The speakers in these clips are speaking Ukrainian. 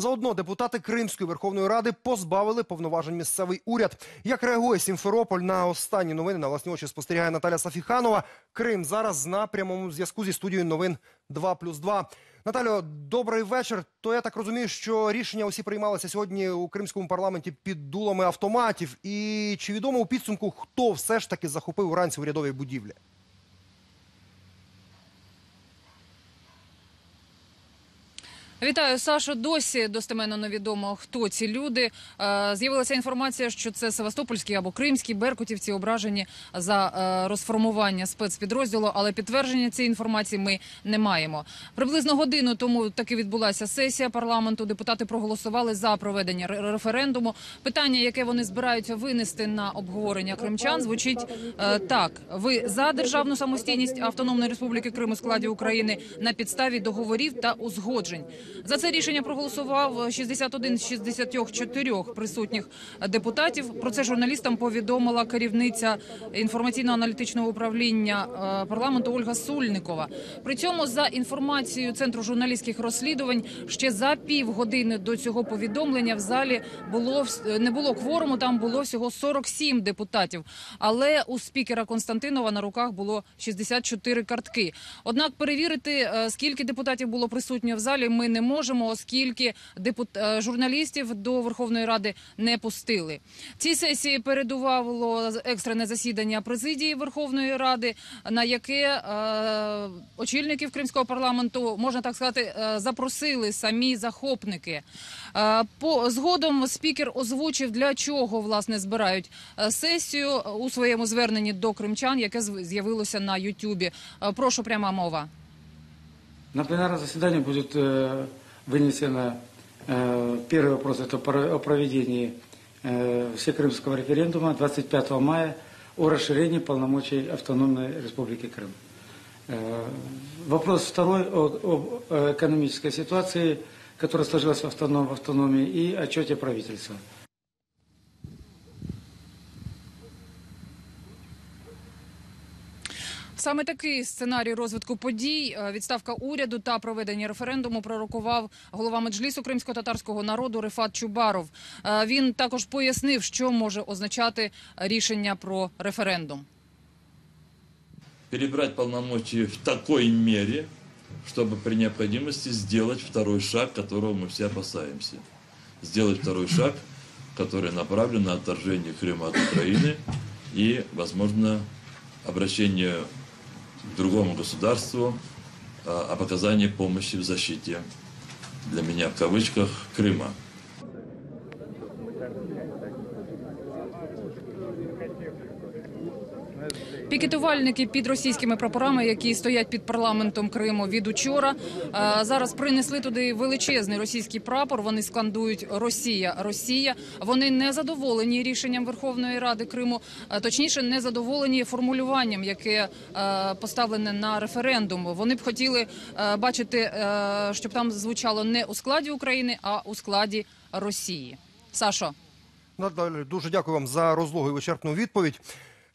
Заодно депутати Кримської Верховної Ради позбавили повноважень місцевий уряд. Як реагує Сімферополь на останні новини на власні очі спостерігає Наталя Сафіханова. Крим зараз на прямому зв'язку зі студією новин 2+,2. Наталю, добрий вечір. То я так розумію, що рішення усі приймалися сьогодні у кримському парламенті під дулами автоматів. І чи відомо у підсумку, хто все ж таки захопив уранці урядові будівлі? Вітаю, Сашо. Досі достеменно невідомо, хто ці люди. Е, З'явилася інформація, що це Севастопольські або Кримські беркутівці ображені за е, розформування спецпідрозділу, але підтвердження цієї інформації ми не маємо. Приблизно годину тому таки відбулася сесія парламенту. Депутати проголосували за проведення референдуму. Питання, яке вони збираються винести на обговорення кримчан, звучить е, так: ви за державну самостійність Автономної Республіки Крим у складі України на підставі договорів та узгоджень. За це рішення проголосував 61 з 64 присутніх депутатів. Про це журналістам повідомила керівниця інформаційно-аналітичного управління е, парламенту Ольга Сульникова. При цьому за інформацією центру журналістських розслідувань ще за півгодини до цього повідомлення в залі було не було кворуму. Там було всього 47 депутатів. Але у спікера Константинова на руках було 64 картки. Однак перевірити, е, скільки депутатів було присутньо в залі, ми не можемо, оскільки депут... е, журналістів до Верховної Ради не пустили. Цій сесії передувало екстрене засідання президії Верховної Ради, на яке е, очільників кримського парламенту можна так сказати е, запросили самі захопники. По згодом спікер озвучив для чого власне збирають сесію у своєму зверненні до кримчан, яке з'явилося на Ютубі. Прошу пряма мова. На пленарное заседание будет э, вынесено э, первый вопрос это о проведении э, всекрымского референдума 25 мая о расширении полномочий автономной республики Крым. Вопрос второй о, э, экономической ситуации, которая сложилась в, автоном- в автономии и отчете правительства. Саме такий сценарій розвитку подій, е, відставка уряду та проведення референдуму пророкував голова меджлісу кримсько-татарського народу Рефат Чубаров. Е, Він також пояснив, що може означати рішення про референдум. перебрать полномочия в такой мере, чтобы при необходимости сделать второй шаг, которого мы все опасаемся. Сделать второй шаг, который направлен на отторжение Крыма от Украины и, возможно, обращение к другому государству о об оказании помощи в защите, для меня в кавычках, Крыма. Пікетувальники під російськими прапорами, які стоять під парламентом Криму від учора, е, зараз принесли туди величезний російський прапор. Вони скандують Росія, Росія. Вони не задоволені рішенням Верховної Ради Криму, е, точніше, не задоволені формулюванням, яке е, поставлене на референдум. Вони б хотіли бачити, щоб там звучало не у складі України, а у складі Росії. Сашо. Наталю, дуже дякую вам за розлогу і вичерпну відповідь.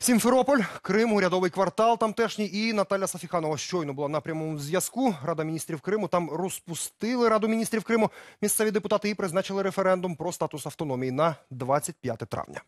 Сімферополь, Крим, урядовий квартал тамтешній і Наталя Сафіханова щойно була на прямому зв'язку. Рада міністрів Криму там розпустили Раду міністрів Криму. Місцеві депутати і призначили референдум про статус автономії на 25 травня.